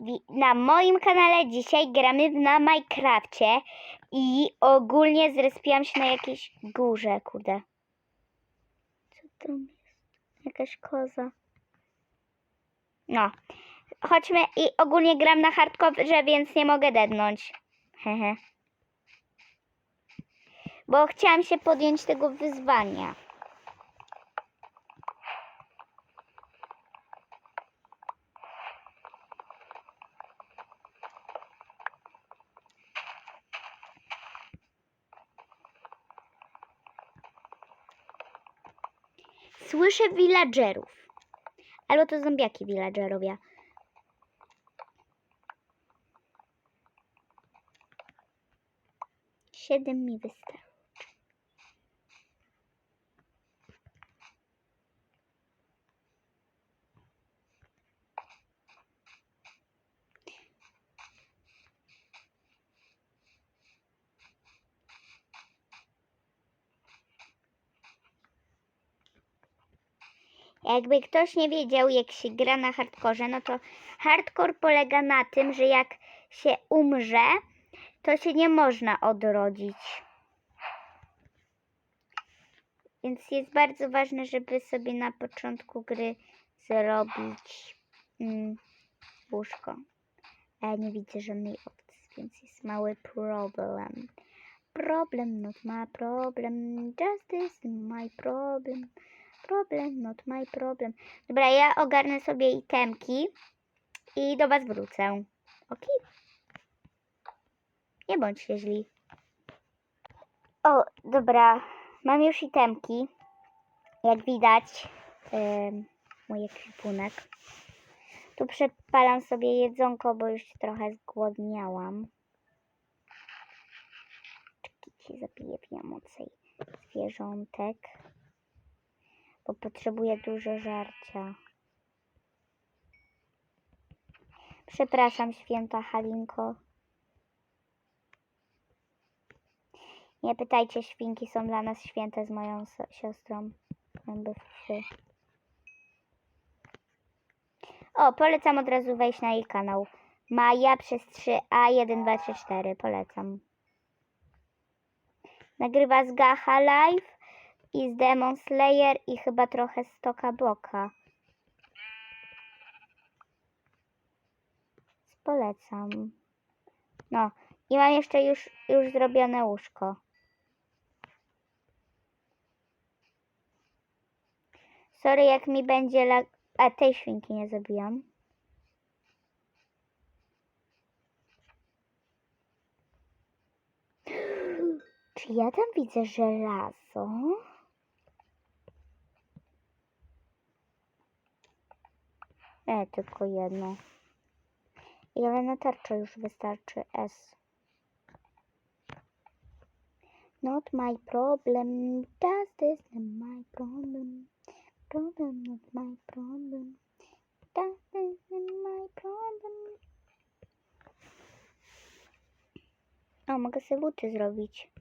Wi- na moim kanale. Dzisiaj gramy na Minecrafcie i ogólnie zrespiłam się na jakiejś górze, kurde. Co tam jest? Jakaś koza. No. Chodźmy i ogólnie gram na hardkorze, więc nie mogę dednąć. Hehe. Bo chciałam się podjąć tego wyzwania. Słyszę villagerów. Albo to zombiaki villagerowie. Siedem mi wystarczy. Jakby ktoś nie wiedział, jak się gra na hardkorze, no to hardcore polega na tym, że jak się umrze, to się nie można odrodzić. Więc jest bardzo ważne, żeby sobie na początku gry zrobić mm, łóżko. A ja nie widzę żadnej opcji, więc jest mały problem. Problem, not my problem. Justice, my problem. Problem, not my problem. Dobra, ja ogarnę sobie itemki i do was wrócę. Ok? Nie bądźcie źli. O, dobra. Mam już itemki. Jak widać, ym, mój ekwipunek. Tu przepalam sobie jedzonko, bo już trochę zgłodniałam. Czekajcie, zapiję więcej zwierzątek bo potrzebuję dużo żarcia. Przepraszam, święta Halinko. Nie pytajcie, świnki są dla nas święte z moją so- siostrą. O, polecam od razu wejść na jej kanał. Maja przez 3A 1, 2, 3, 4. Polecam. Nagrywa z Gacha Live i z Demon Slayer i chyba trochę z Toka Boka. Polecam. No, i mam jeszcze już, już zrobione łóżko. Sorry, jak mi będzie lag... A, tej świnki nie zabijam. Czy ja tam widzę żelazo? E, tylko jedno. I ale na tarczę już wystarczy S. Not my problem. Does this not my problem? Problem, not my problem. Does this not my problem? O, mogę sobie buty zrobić.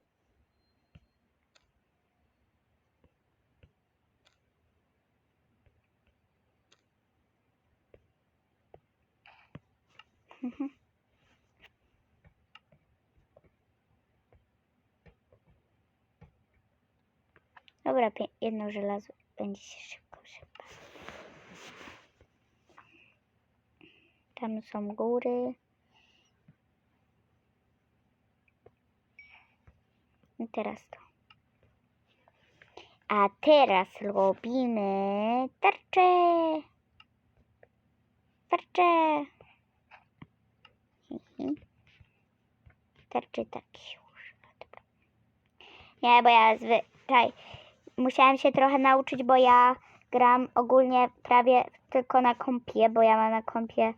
Dobra, pie- jedno żelazo będzie się szybko szybko. Tam są góry. I teraz to. A teraz robimy tarczę. Tarczę. Tarczy tak używa. Dobra. Nie, bo ja zwyczaj musiałem się trochę nauczyć, bo ja gram ogólnie prawie tylko na kompie, bo ja mam na kompie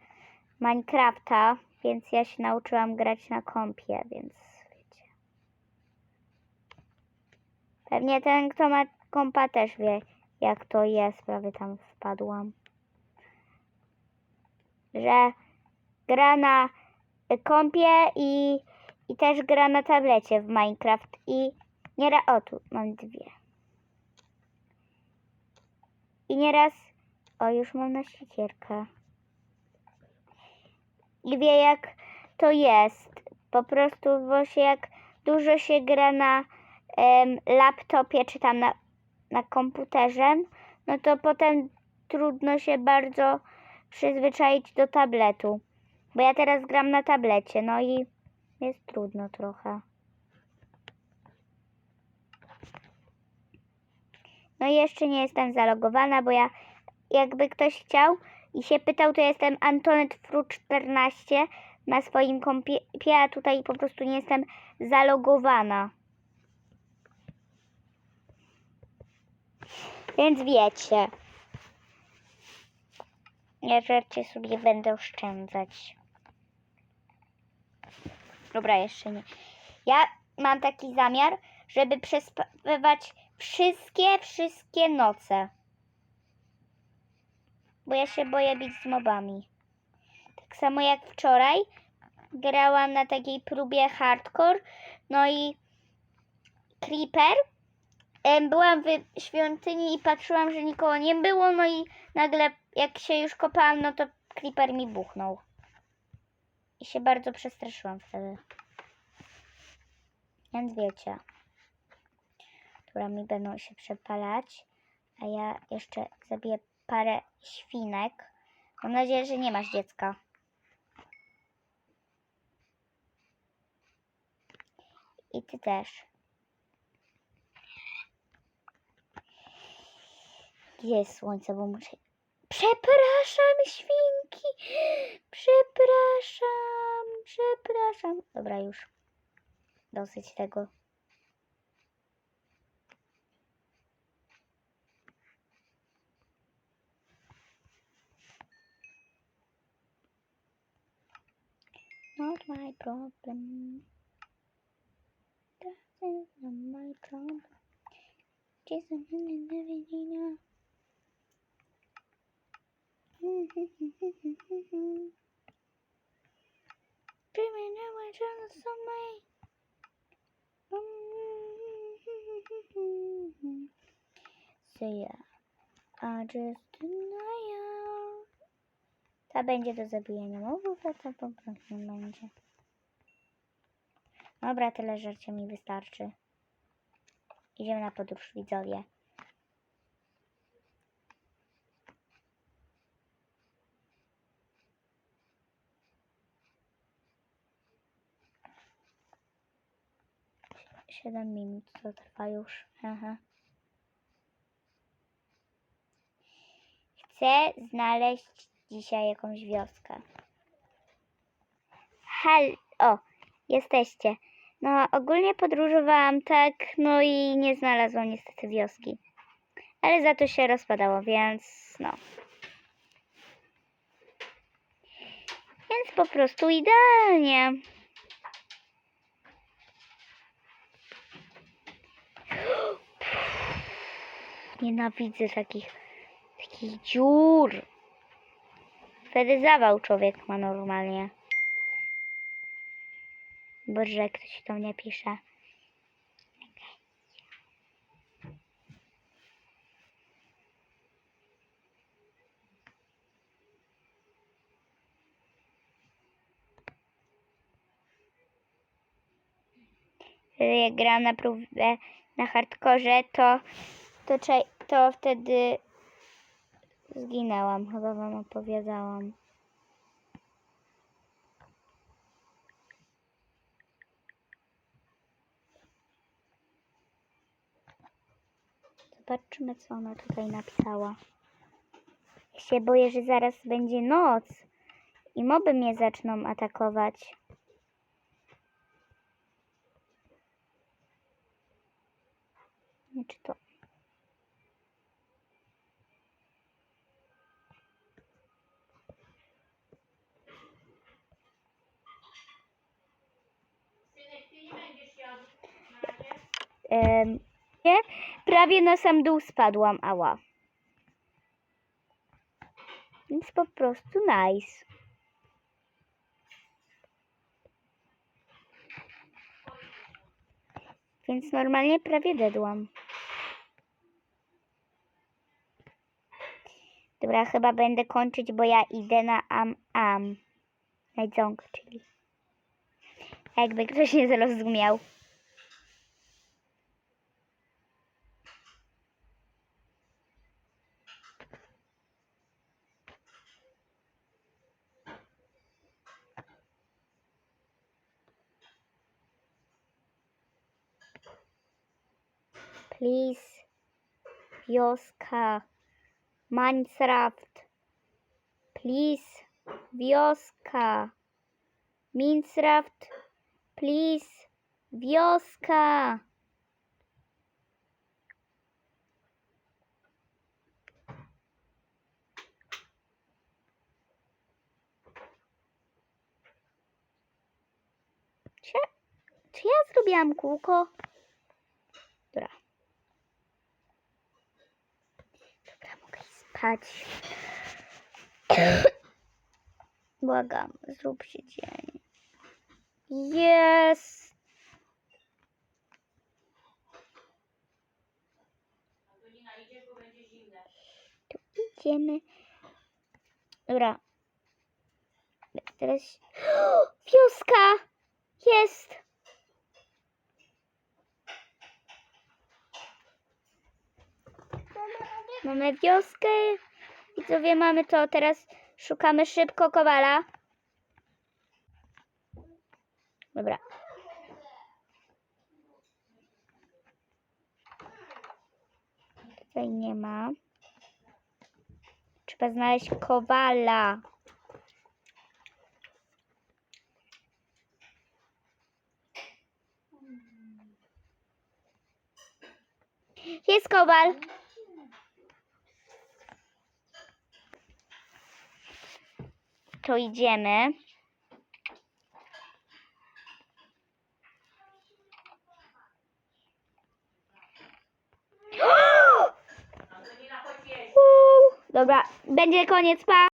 Minecrafta, więc ja się nauczyłam grać na kompie, więc wiecie. Pewnie ten, kto ma kompa też wie, jak to jest, prawie tam wpadłam. Że gra na kompie i, i też gra na tablecie w Minecraft i nieraz, o tu mam dwie. I nieraz, o już mam na siekierkę. i wie jak to jest. Po prostu właśnie jak dużo się gra na laptopie czy tam na, na komputerze, no to potem trudno się bardzo przyzwyczaić do tabletu. Bo ja teraz gram na tablecie, no i jest trudno trochę. No i jeszcze nie jestem zalogowana, bo ja jakby ktoś chciał i się pytał, to jestem Antonet Fru 14 na swoim kompie, a tutaj po prostu nie jestem zalogowana. Więc wiecie. Ja żarcie sobie będę oszczędzać. Dobra, jeszcze nie. Ja mam taki zamiar, żeby przespawać wszystkie, wszystkie noce. Bo ja się boję bić z mobami. Tak samo jak wczoraj grałam na takiej próbie hardcore, no i creeper. Byłam w świątyni i patrzyłam, że nikogo nie było, no i nagle jak się już kopałam, no to creeper mi buchnął. I się bardzo przestraszyłam wtedy. Więc wiecie. Dobra, mi będą się przepalać. A ja jeszcze zabiję parę świnek. Mam nadzieję, że nie masz dziecka. I ty też. Gdzie jest słońce, bo muszę... Przepraszam, świnki! Przepraszam, przepraszam. Dobra, już. Dosyć tego. Not my problem. That is not my problem. Just a minute, everything. Dreaming So yeah, I just denial. Ta będzie do zabijania mobów, a ta po prostu nie będzie. Dobra, tyle żarcia mi wystarczy. Idziemy na podróż, widzowie. Siedem minut to trwa już. Aha. Chcę znaleźć dzisiaj jakąś wioskę. Hal, o, jesteście. No, ogólnie podróżowałam tak, no i nie znalazłam niestety wioski. Ale za to się rozpadało, więc no. Więc po prostu idealnie. Nienawidzę takich, takich dziur. Wtedy zawał człowiek ma normalnie. Boże, ktoś do mnie pisze. Jak grałam na próbę na hardkorze, to, to, to wtedy zginęłam. Chyba wam opowiadałam. Zobaczymy, co ona tutaj napisała. Ja się boję, że zaraz będzie noc i moby mnie zaczną atakować. Nie, czy to... prawie na sam dół spadłam, ała. Więc po prostu nice. Więc normalnie prawie dedłam. Dobra, chyba będę kończyć, bo ja idę na am am. Jedzonko, czyli. Jakby ktoś nie zrozumiał. Please. Wioska. Minecraft. Please. Wioska. Minecraft. Please. Wioska. Czy, czy ja zrobiłam kółko? Dobra. Dobra, spać. Błagam, zróbcie dzień. Jest. Tu idziemy. Dobra. Teraz. Wioska! Jest! Mamy wioskę. Widzowie, mamy to. Teraz szukamy szybko kowala. Dobra. Tutaj nie ma. Trzeba znaleźć kowala. Jest kowal. To idziemy. Dobra, będzie koniec, pa.